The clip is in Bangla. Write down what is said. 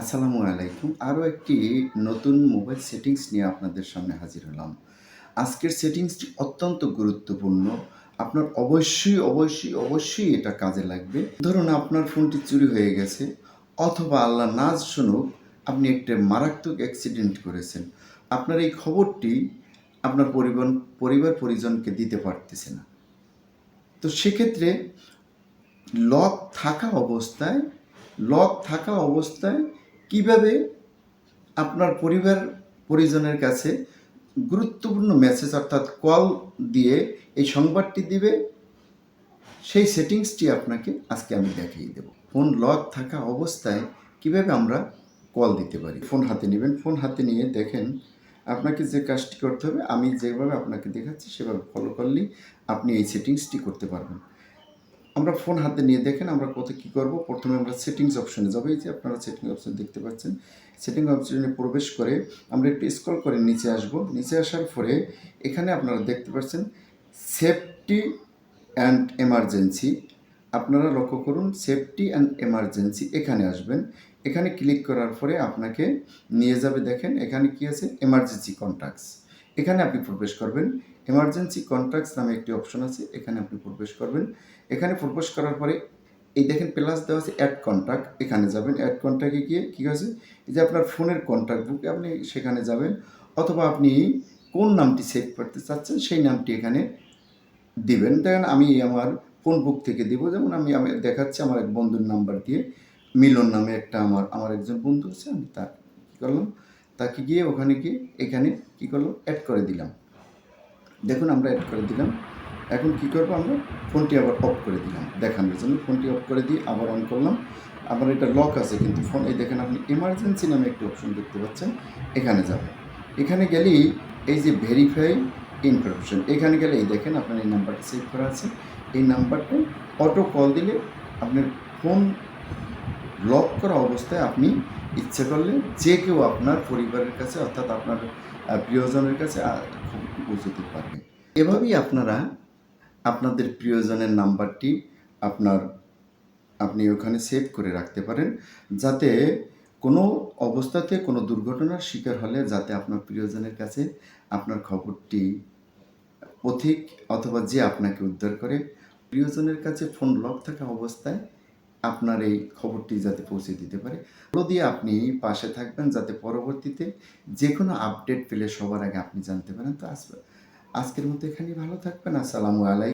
আসসালামু আলাইকুম। আরও একটি নতুন মোবাইল সেটিংস নিয়ে আপনাদের সামনে হাজির হলাম। আজকের সেটিংসটি অত্যন্ত গুরুত্বপূর্ণ। আপনার অবশ্যই অবশ্যই অবশ্যই এটা কাজে লাগবে। ধরুন আপনার ফোনটি চুরি হয়ে গেছে, অথবা আল্লাহ নাজ শুনুক, আপনি একটা মারাত্মক অ্যাক্সিডেন্ট করেছেন। আপনার এই খবরটি আপনার পরিবার পরিবার পরিজনকে দিতে পারতেছে না। তো সেক্ষেত্রে লক থাকা অবস্থায় লক থাকা অবস্থায় কীভাবে আপনার পরিবার পরিজনের কাছে গুরুত্বপূর্ণ মেসেজ অর্থাৎ কল দিয়ে এই সংবাদটি দিবে, সেই সেটিংসটি আপনাকে আজকে আমি দেখিয়ে দেব। ফোন লক থাকা অবস্থায় কীভাবে আমরা কল দিতে পারি? ফোন হাতে নেবেন ফোন হাতে নিয়ে দেখেন আপনাকে যে কাজটি করতে হবে, আমি যেভাবে আপনাকে দেখাচ্ছি সেভাবে ফলো করলেই আপনি এই সেটিংসটি করতে পারবেন। আমরা ফোন হাতে নিয়ে দেখেন আমরা কোথায় কী করব। প্রথমে আমরা সেটিংস অপশনে যাব। এই যে আপনারা সেটিং অপশন দেখতে পাচ্ছেন। সেটিং অপশনে প্রবেশ করে আমরা একটু স্ক্রল করে নিচে আসব। নিচে আসার পরে এখানে আপনারা দেখতে পাচ্ছেন সেফটি অ্যান্ড এমার্জেন্সি আপনারা লক্ষ্য করুন সেফটি অ্যান্ড এমার্জেন্সি এখানে আসবেন। এখানে ক্লিক করার পরে আপনাকে নিয়ে যাবে দেখেন। এখানে কি আছে? এমার্জেন্সি কন্ট্যাক্টস এখানে আপনি প্রবেশ করবেন। এমার্জেন্সি কন্ট্যাক্টস নামে একটি অপশন আছে, এখানে আপনি প্রবেশ করবেন। এখানে প্রবেশ করার পরে, এই দেখেন প্লাস দেওয়া আছে অ্যাড কন্ট্যাক্ট এখানে যাবেন। অ্যাড কন্ট্যাক্টে গিয়ে কী আছে এই যে আপনার ফোনের কন্ট্যাক্ট বুকে আপনি সেখানে যাবেন, অথবা আপনি কোন নামটি সেভ করতে চাচ্ছেন, সেই নামটি এখানে দিবেন। দেখেন আমি আমার ফোন বুক থেকে দিব, যেমন আমি আমি দেখাচ্ছি আমার এক বন্ধুর নাম্বার দিয়ে, মিলন নামে একটা আমার আমার একজন বন্ধু আছে, আমি তার কী করলাম? তাকে গিয়ে ওখানে গিয়ে, এখানে কী করলাম? অ্যাড করে দিলাম। দেখুন আমরা অ্যাড করে দিলাম। এখন কী করব আমরা? ফোনটি আবার অফ করে দিলাম। দেখানোর জন্য ফোনটি অফ করে দিয়ে আবার অন করলাম। আবার এটা লক আছে কিন্তু ফোন এই দেখেন আপনি এমার্জেন্সি নামে একটি অপশন দেখতে পাচ্ছেন। এখানে যাবেন এখানে গেলেই এই যে ভেরিফাই ইনফরমেশন এখানে গেলে এই দেখেন আপনার এই নাম্বারটা সেভ করা আছে। এই নাম্বারটা অটো কল দিলে আপনার ফোন লক করা অবস্থায় আপনি ইচ্ছে করলে যে কেউ আপনার পরিবারের কাছে, অর্থাৎ আপনার প্রিয়জনের কাছে খবরটি পারবে। এভাবেই আপনারা আপনাদের প্রিয়জনের নাম্বারটি আপনার, আপনি ওখানে সেভ করে রাখতে পারেন, যাতে কোনো অবস্থাতে কোনো দুর্ঘটনার শিকার হলে যাতে আপনার প্রিয়জনের কাছে আপনার খবরটি পথিক অথবা যে আপনাকে উদ্ধার করে, প্রিয়জনের কাছে ফোন লক থাকা অবস্থায় আপনার এই খবরটি যাতে পৌঁছে দিতে পারে। ওগুলো দিয়ে আপনি পাশে থাকবেন যাতে পরবর্তীতে যে কোনো আপডেট পেলে সবার আগে আপনি জানতে পারেন। তো আসবেন আজকের মতো এখানেই ভালো থাকবেন। আসসালামু আলাইকুম।